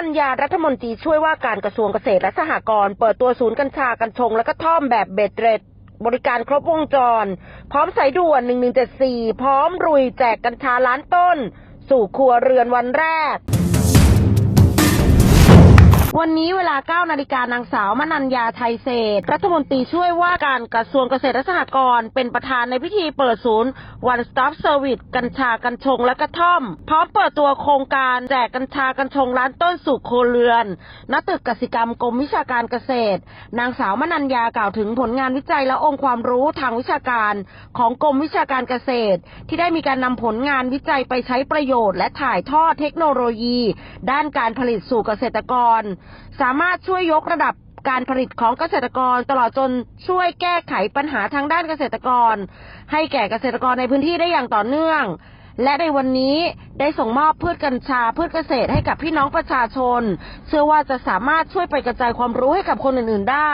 นัญญารัฐมนตรีช่วยว่าการกระทรวงเกษตรและสหกรณ์เปิดตัวศูนย์กัญชากัญชง และก็ท่อมแบบเบ็ดเร็ดบริการครบวงจร พร้อมสายด่วน 1174 พร้อมรุยแจกกัญชาล้านต้น สู่ครัวเรือนวันแรก วันนี้เวลา 9 นาฬิกานางสาวมนัญญาไทยเศษ รัฐมนตรีช่วยว่าการกระทรวงเกษตรและสหกรณ์เป็นประธานในพิธีเปิดศูนย์ One Stop Service กัญชากัญชงและกระท่อม พร้อมเปิดตัวโครงการแจกกัญชากัญชงล้านต้นสู่ครัวเรือนณตึกกสิกรรมกรมวิชาการเกษตร นางสาวมนัญญากล่าวถึงผลงานวิจัยและองค์ความรู้ทางวิชาการของกรมวิชาการเกษตร ที่ได้มีการนำผลงานวิจัยไปใช้ประโยชน์ และถ่ายทอดเทคโนโลยี ด้านการผลิตสู่เกษตรกรสามารถช่วยยกระดับการผลิตของเกษตรกรตลอดจนช่วยแก้ไขปัญหาทางด้านเกษตรกร ให้แก่เกษตรกรในพื้นที่ได้อย่างต่อเนื่อง และในวันนี้ได้ส่งมอบพืชกัญชาพืชเกษตรให้กับพี่น้องประชาชน เชื่อว่าจะสามารถช่วยไปกระจายความรู้ให้กับคนอื่นๆได้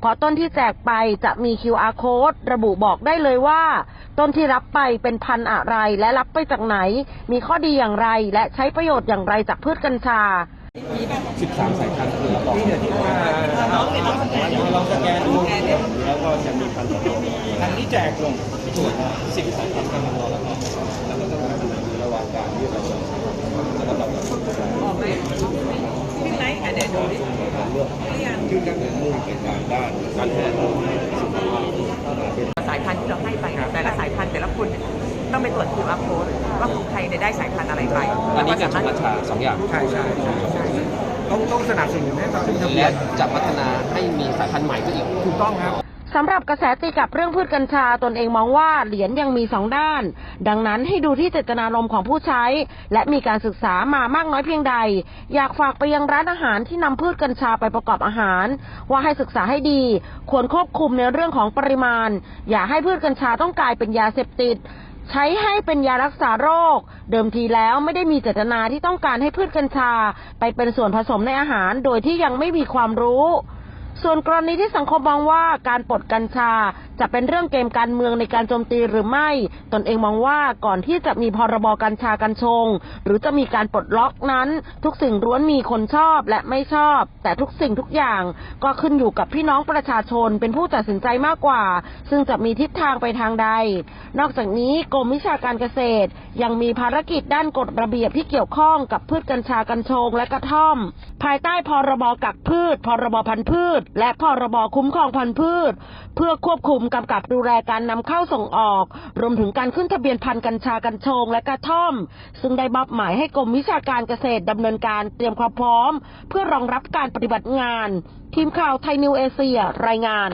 เพราะต้นที่แจกไปจะมี QR code ระบุบอกได้เลยว่า ต้นที่รับไปเป็นพันธุ์อะไรและรับไปจากไหน มีข้อดีอย่างไร และใช้ประโยชน์อย่างไรจากพืชกัญชา 13 สายพันธุ์คือเรับรองลองสแกนดูแล้วก็จะมีพันธุ์อันนี้แจกลงส่วนสิบสายพันธุ์กันรอแล้วก็แล้วก็ต้องอยู่ระหว่างการที่เราจะจะรับรองออกไหมพี่ไลท์อะเดี๋ยวดูดินี่ยังคือการเรียนรู้เป็นการด้านการแพทย์สายพันธุ์ที่เราให้ไปแต่ละสายพันธุ์แต่ละคน ต้องไปตรวจ QR code ว่าของใครเนี่ยได้สายพันธุ์อะไรไปอันนี้แล้กัวญก็ชาสามารถกัญชาสองอย่างใช่ใช่ใช่ต้องต้องสนับสนุนให้เขาขึ้นทะเบียและนจะพัฒนาให้มีสายพันธุ์ใหม่ขึ้นอีก ถูกต้องครับ สำหรับกระแสตีกลับเรื่องพืชกัญชาตนเองมองว่าเหรียญยังมีสองด้าน ดังนั้นให้ดูที่เจตนารมณ์ของผู้ใช้ และมีการศึกษามามากน้อยเพียงใด อยากฝากไปยังร้านอาหารที่นำพืชกัญชาไปประกอบอาหาร ว่าให้ศึกษาให้ดี ควรควบคุมในเรื่องของปริมาณ อย่าให้พืชกัญชาต้องกลายเป็นยาเสพติด ใช้ให้เป็นยารักษาโรค เดิมทีแล้วไม่ได้มีเจตนาที่ต้องการให้พืชกัญชา ไปเป็นส่วนผสมในอาหารโดยที่ยังไม่มีความรู้ ส่วนกรณีที่สังคมมองว่าการปลดกัญชา จะเป็นเรื่องเกมการเมืองในการโจมตีหรือไม่ ตนเองมองว่าก่อนที่จะมีพรบกัญชากัญชง หรือจะมีการปลดล็อกนั้น ทุกสิ่งล้วนมีคนชอบและไม่ชอบ แต่ทุกสิ่งทุกอย่าง ก็ขึ้นอยู่กับพี่น้องประชาชนเป็นผู้ตัดสินใจมากกว่า ซึ่งจะมีทิศทางไปทางใด นอกจากนี้กรมวิชาการเกษตร ยังมีภารกิจด้านกฎระเบียบที่เกี่ยวข้องกับพืชกัญชากัญชงและกระท่อม ภายใต้พรบกักพืช พรบพันธุ์พืช และพรบคุ้มครองพันธุ์พืช เพื่อควบคุมกำกับดูแลการนำเข้าส่งออก รวมถึงการขึ้นทะเบียนพันธุ์กัญชากัญชง และกระท่อม ซึ่งได้มอบหมายให้กรมวิชาการเกษตรดำเนินการเตรียมความพร้อม เพื่อรองรับการปฏิบัติงาน ทีมข่าวไทยนิวเอเชียรายงาน